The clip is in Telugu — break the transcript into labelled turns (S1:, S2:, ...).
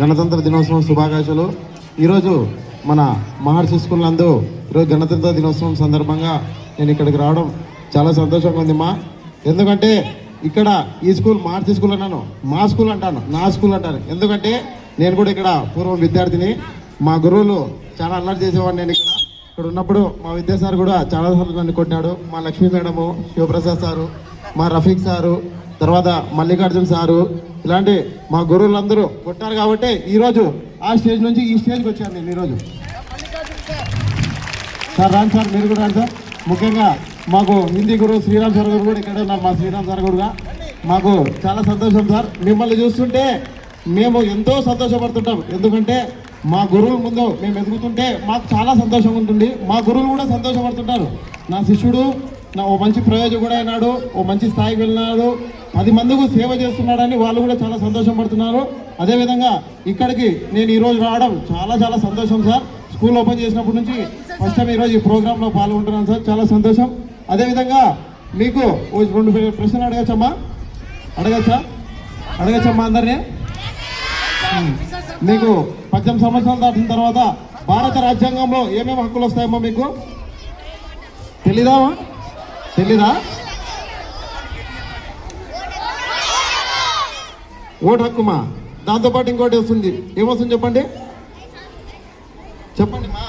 S1: గణతంత్ర దినోత్సవం శుభాకాంక్షలు. ఈరోజు మన మహర్షి స్కూల్ నందు ఈరోజు గణతంత్ర దినోత్సవం సందర్భంగా నేను ఇక్కడికి రావడం చాలా సంతోషంగా ఉంది మా. ఎందుకంటే ఇక్కడ ఈ స్కూల్ మహర్షి స్కూల్ అన్నాను మా స్కూల్ అంటాను నా స్కూల్ అంటాను. ఎందుకంటే నేను కూడా ఇక్కడ పూర్వం విద్యార్థిని. మా గురువులు చాలా అల్లరి చేసేవాడిని నేను ఇక్కడ. ఇక్కడ ఉన్నప్పుడు మా విద్యాసార్ కూడా చాలాసార్లు నన్ను కొట్టాడు మా లక్ష్మీ మేడము శివప్రసాద్ సారు మా రఫీక్ సారు తర్వాత మల్లికార్జున సారు ఇలాంటి మా గురువులందరూ కొట్టారు కాబట్టి ఈరోజు ఆ స్టేజ్ నుంచి ఈ స్టేజ్కి వచ్చాను నేను ఈరోజు. సార్ రాను సార్ మీరు కూడా రాను సార్. ముఖ్యంగా మాకు హిందీ గురువు శ్రీరామ్ సార్ గారు కూడా ఇక్కడ ఉన్నారు మా శ్రీరామ్ సార్ గురుగా మాకు చాలా సంతోషం సార్. మిమ్మల్ని చూస్తుంటే మేము ఎంతో సంతోషపడుతుంటాం. ఎందుకంటే మా గురువుల ముందు మేము ఎదుగుతుంటే మాకు చాలా సంతోషంగా ఉంటుంది. మా గురువులు కూడా సంతోషపడుతుంటారు. నా శిష్యుడు నా ఓ మంచి ప్రయోజకుడు అయినాడు ఓ మంచి స్థాయికి వెళ్ళినాడు పది మందికి సేవ చేస్తున్నాడని వాళ్ళు కూడా చాలా సంతోషం పడుతున్నారు. అదేవిధంగా ఇక్కడికి నేను ఈరోజు రావడం చాలా చాలా సంతోషం సార్. స్కూల్ ఓపెన్ చేసినప్పటి నుంచి ఫస్ట్ టైం ఈరోజు ఈ ప్రోగ్రాంలో పాల్గొంటున్నాను సార్. చాలా సంతోషం. అదేవిధంగా మీకు ఓ రెండు ప్రశ్నలు అడగచ్చమ్మా? అడగచ్చా? అడగచ్చమ్మా అందరినీ? మీకు పద్దెనిమిది సంవత్సరాలు దాటిన తర్వాత భారత రాజ్యాంగంలో ఏమేమి హక్కులు వస్తాయమ్మా మీకు? తెలీదామా తెలీదా? ఓటు హక్కుమా? దాంతోపాటు ఇంకోటి వస్తుంది. ఏమొస్తుంది చెప్పండి? చెప్పండి మా.